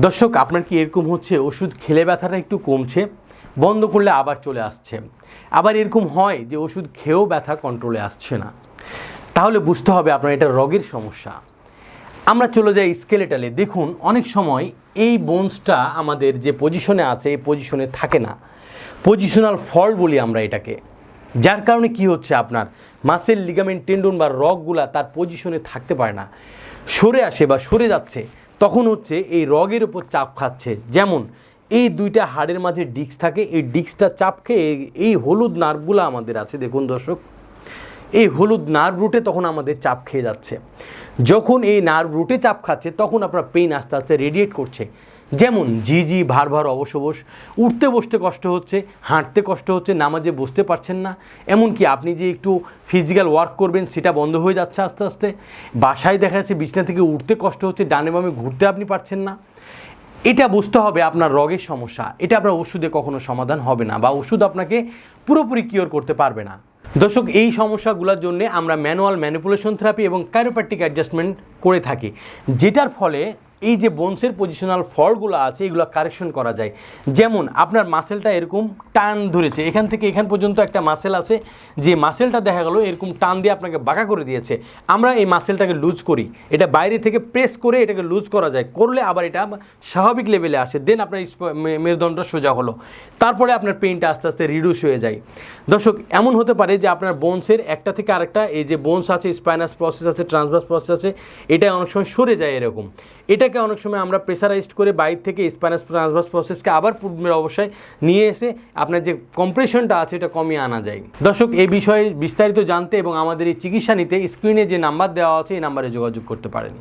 দর্শক, আপনার কি এরকম হচ্ছে ওষুধ খেলে ব্যথাটা একটু কমছে? বন্ধ করলে আবার চলে আসছে। আবার এরকম হয় যে ওষুধ খেয়েও ব্যথা কন্ট্রোলে আসছে না। তাহলে বুঝতে হবে আপনার এটা রগের সমস্যা। আমরা চলে যাই স্কেলেটালে দেখুন, অনেক সময় এই বোনসটা আমাদের যে পজিশনে আছে, এই পজিশনে থাকে না। পজিশনাল ফল্ট বলি আমরা এটাকে। যার কারণে কি হচ্ছে আপনার? মাসেল লিগামেন্ট টেন্ডন বা রগগুলা তার পজিশনে থাকতে পারে না। সরে আসে বা সরে যাচ্ছে। তখন হচ্ছে এই রগের উপর চাপ খাচ্ছে। যেমন, এই দুইটা হাড়ের মাঝে ডিস্ক থাকে, এই ডিস্কটা চাপ খেয়ে এই হলুদ নার্ভগুলো আমাদের আছে। দেখুন দর্শক এই হলুদ নার্ভ রুটে তখন আমাদের চাপ খেয়ে যাচ্ছে। যখন এই নার্ভ রুটে চাপ খাচ্ছে, তখন আপনার পেইন আস্তে আস্তে রেডিয়েট করছে। যেমন জি ভার ভার অবসবস উঠতে বসতে কষ্ট হচ্ছে, হাঁটতে কষ্ট হচ্ছে, নামাজে বসতে পারছেন না। এমনকি আপনি যে একটু ফিজিক্যাল ওয়ার্ক করবেন, সেটা বন্ধ হয়ে যাচ্ছে আস্তে আস্তে। বাসায় দেখা যাচ্ছে বিছনা থেকে উঠতে কষ্ট হচ্ছে, ডানে বামে ঘুরতে আপনি পারছেন না। এটা বুঝতে হবে আপনার রগের সমস্যা। এটা আপনার ওষুধে কখনো সমাধান হবে না বা ওষুধ আপনাকে পুরোপুরি কিওর করতে পারবে না। দর্শক, এই সমস্যাগুলোর জন্য আমরা ম্যানুয়াল ম্যানিপুলেশন থেরাপি এবং ক্যারোপ্যাটিক অ্যাডজাস্টমেন্ট করে থাকি, যেটার ফলে এই যে বোনসের পজিশনাল ফলগুলো আছে, এগুলো কারেকশন করা যায়। যেমন আপনার মাসেলটা এরকম টান ধরেছে, এখান থেকে এখান পর্যন্ত একটা মাসেল আছে, যে মাসেলটা দেখা গেল এরকম টান দিয়ে আপনাকে বাঁকা করে দিয়েছে। আমরা এই মাসেলটাকে লুজ করি, এটা বাইরে থেকে প্রেস করে এটাকে লুজ করা যায়, করলে আবার এটা স্বাভাবিক লেভেলে আসে। দেন আপনার স্প- মে- মেরুদণ্ডটা সোজা হলো। তারপরে আপনার পেইনটা আস্তে আস্তে রিডিউস হয়ে যায়। দর্শক, এমন হতে পারে যে আপনার বোনসের একটা থেকে আরেকটা, এই যে বোনস আছে স্পাইনাস প্রসেস আছে ট্রান্সভার্স প্রসেস আছে এটা অনেক সময় সরে যায় এরকম। এটাকে অনেক সময় আমরা প্রেসারাইজড করে বাইর থেকে স্পাইনাস ট্রান্সভার্স প্রসেসকে আবার পূর্বের অবস্থায় নিয়ে এসে আপনার যে কম্প্রেশনটা আছে, এটা কমিয়ে আনা যায়। দর্শক, এই বিষয়ে বিস্তারিত জানতে এবং আমাদের এই চিকিৎসা নিতে স্ক্রিনে যে নাম্বার দেওয়া আছে, এই নাম্বারে যোগাযোগ করতে পারেন।